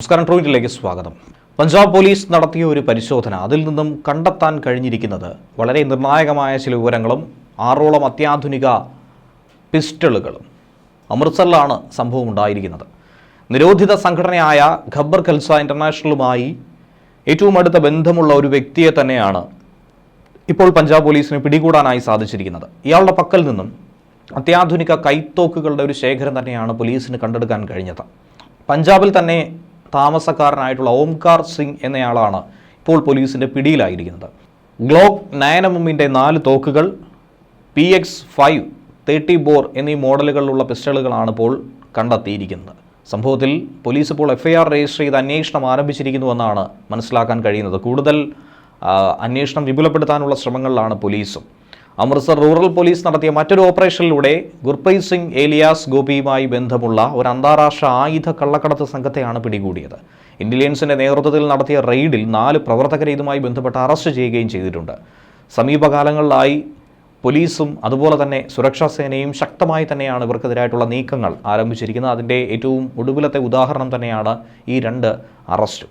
നമസ്കാരം ട്രൂവിറ്റിലേക്ക് സ്വാഗതം. പഞ്ചാബ് പോലീസ് നടത്തിയ ഒരു പരിശോധന അതിൽ നിന്നും കണ്ടെത്താൻ കഴിഞ്ഞിരിക്കുന്നത് വളരെ നിർണായകമായ ചില വിവരങ്ങളും ആറോളം അത്യാധുനിക പിസ്റ്റളുകളും. അമൃത്സറിലാണ് സംഭവം ഉണ്ടായിരിക്കുന്നത്. നിരോധിത സംഘടനയായ ഖബർ ഖൽസ ഇന്റർനാഷണലുമായി ഏറ്റവും അടുത്ത ബന്ധമുള്ള ഒരു വ്യക്തിയെ തന്നെയാണ് ഇപ്പോൾ പഞ്ചാബ് പോലീസിന് പിടികൂടാനായി സാധിച്ചിരിക്കുന്നത്. ഇയാളുടെ പക്കൽ നിന്നും അത്യാധുനിക കൈത്തോക്കുകളുടെ ഒരു ശേഖരം തന്നെയാണ് പോലീസിന് കണ്ടെടുക്കാൻ കഴിഞ്ഞത്. പഞ്ചാബിൽ തന്നെ താമസക്കാരനായിട്ടുള്ള ഓംകാർ സിംഗ് എന്നയാളാണ് ഇപ്പോൾ പോലീസിന്റെ പിടിയിലായിരിക്കുന്നത്. ഗ്ലോക്ക് നയൻ എം എമ്മിന്റെ നാല് തോക്കുകൾ P X five thirty bore എന്നീ മോഡലുകളിലുള്ള പിസ്റ്റളുകളാണ് ഇപ്പോൾ കണ്ടെത്തിയിരിക്കുന്നത്. സംഭവത്തിൽ പോലീസ് ഇപ്പോൾ എഫ്ഐആർ രജിസ്റ്റർ ചെയ്ത് അന്വേഷണം ആരംഭിച്ചിരിക്കുന്നുവെന്നാണ് മനസ്സിലാക്കാൻ കഴിയുന്നത്. കൂടുതൽ അന്വേഷണം വിപുലപ്പെടുത്താനുള്ള ശ്രമങ്ങളിലാണ് പോലീസും. അമൃത്സർ റൂറൽ പോലീസ് നടത്തിയ മറ്റൊരു ഓപ്പറേഷനിലൂടെ ഗുർപ്രീത് സിംഗ് ഏലിയാസ് ഗോപിയുമായി ബന്ധമുള്ള ഒരു അന്താരാഷ്ട്ര ആയുധ കള്ളക്കടത്ത് സംഘത്തെയാണ് പിടികൂടിയത്. ഇന്റലിജൻസിന്റെ നേതൃത്വത്തിൽ നടത്തിയ റെയ്ഡിൽ നാല് പ്രവർത്തകരെ ഇതുമായി ബന്ധപ്പെട്ട് അറസ്റ്റ് ചെയ്യുകയും ചെയ്തിട്ടുണ്ട്. സമീപകാലങ്ങളിലായി പോലീസും അതുപോലെ തന്നെ സുരക്ഷാ സേനയും ശക്തമായി തന്നെയാണ് ഇവർക്കെതിരായിട്ടുള്ള നീക്കങ്ങൾ ആരംഭിച്ചിരിക്കുന്നത്. അതിന്റെ ഏറ്റവും ഒടുവിലത്തെ ഉദാഹരണം തന്നെയാണ് ഈ രണ്ട് അറസ്റ്റും.